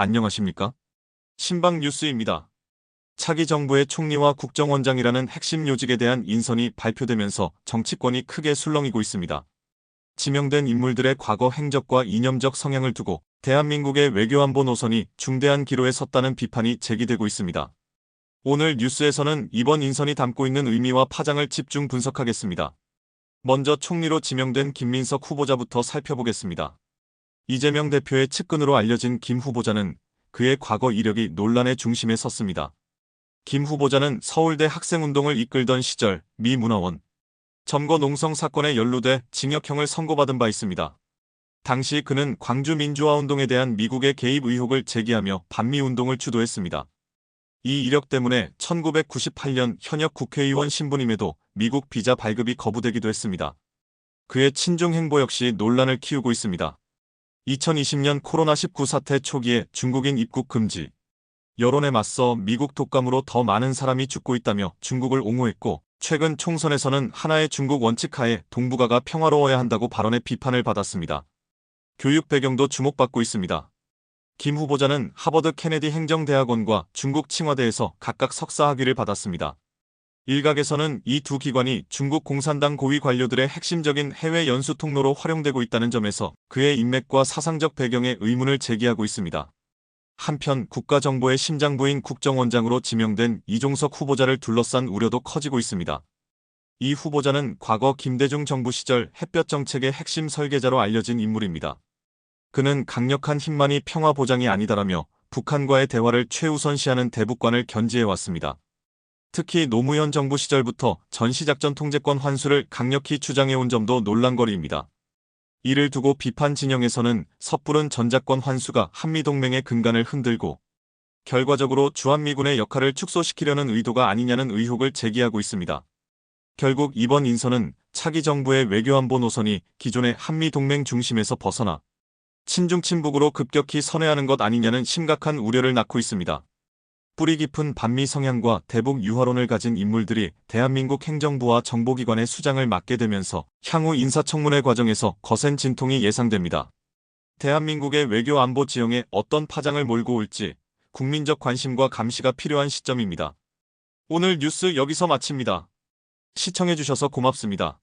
안녕하십니까? 신방 뉴스입니다. 차기 정부의 총리와 국정원장이라는 핵심 요직에 대한 인선이 발표되면서 정치권이 크게 술렁이고 있습니다. 지명된 인물들의 과거 행적과 이념적 성향을 두고 대한민국의 외교안보 노선이 중대한 기로에 섰다는 비판이 제기되고 있습니다. 오늘 뉴스에서는 이번 인선이 담고 있는 의미와 파장을 집중 분석하겠습니다. 먼저 총리로 지명된 김민석 후보자부터 살펴보겠습니다. 이재명 대표의 측근으로 알려진 김 후보자는 그의 과거 이력이 논란의 중심에 섰습니다. 김 후보자는 서울대 학생운동을 이끌던 시절 미 문화원 점거 농성 사건에 연루돼 징역형을 선고받은 바 있습니다. 당시 그는 광주 민주화 운동에 대한 미국의 개입 의혹을 제기하며 반미 운동을 주도했습니다. 이 이력 때문에 1998년 현역 국회의원 신분임에도 미국 비자 발급이 거부되기도 했습니다. 그의 친중 행보 역시 논란을 키우고 있습니다. 2020년 코로나19 사태 초기에 중국인 입국 금지, 여론에 맞서 미국 독감으로 더 많은 사람이 죽고 있다며 중국을 옹호했고 최근 총선에서는 하나의 중국 원칙 하에 동북아가 평화로워야 한다고 발언해 비판을 받았습니다. 교육 배경도 주목받고 있습니다. 김 후보자는 하버드 케네디 행정대학원과 중국 칭화대에서 각각 석사 학위를 받았습니다. 일각에서는 이 두 기관이 중국 공산당 고위 관료들의 핵심적인 해외 연수 통로로 활용되고 있다는 점에서 그의 인맥과 사상적 배경에 의문을 제기하고 있습니다. 한편 국가정보의 심장부인 국정원장으로 지명된 이종석 후보자를 둘러싼 우려도 커지고 있습니다. 이 후보자는 과거 김대중 정부 시절 햇볕 정책의 핵심 설계자로 알려진 인물입니다. 그는 강력한 힘만이 평화 보장이 아니다라며 북한과의 대화를 최우선시하는 대북관을 견지해왔습니다. 특히 노무현 정부 시절부터 전시작전 통제권 환수를 강력히 주장해온 점도 논란거리입니다. 이를 두고 비판 진영에서는 섣부른 전작권 환수가 한미동맹의 근간을 흔들고 결과적으로 주한미군의 역할을 축소시키려는 의도가 아니냐는 의혹을 제기하고 있습니다. 결국 이번 인선은 차기 정부의 외교안보 노선이 기존의 한미동맹 중심에서 벗어나 친중 친북으로 급격히 선회하는 것 아니냐는 심각한 우려를 낳고 있습니다. 뿌리 깊은 반미 성향과 대북 유화론을 가진 인물들이 대한민국 행정부와 정보기관의 수장을 맡게 되면서 향후 인사청문회 과정에서 거센 진통이 예상됩니다. 대한민국의 외교 안보 지형에 어떤 파장을 몰고 올지 국민적 관심과 감시가 필요한 시점입니다. 오늘 뉴스 여기서 마칩니다. 시청해주셔서 고맙습니다.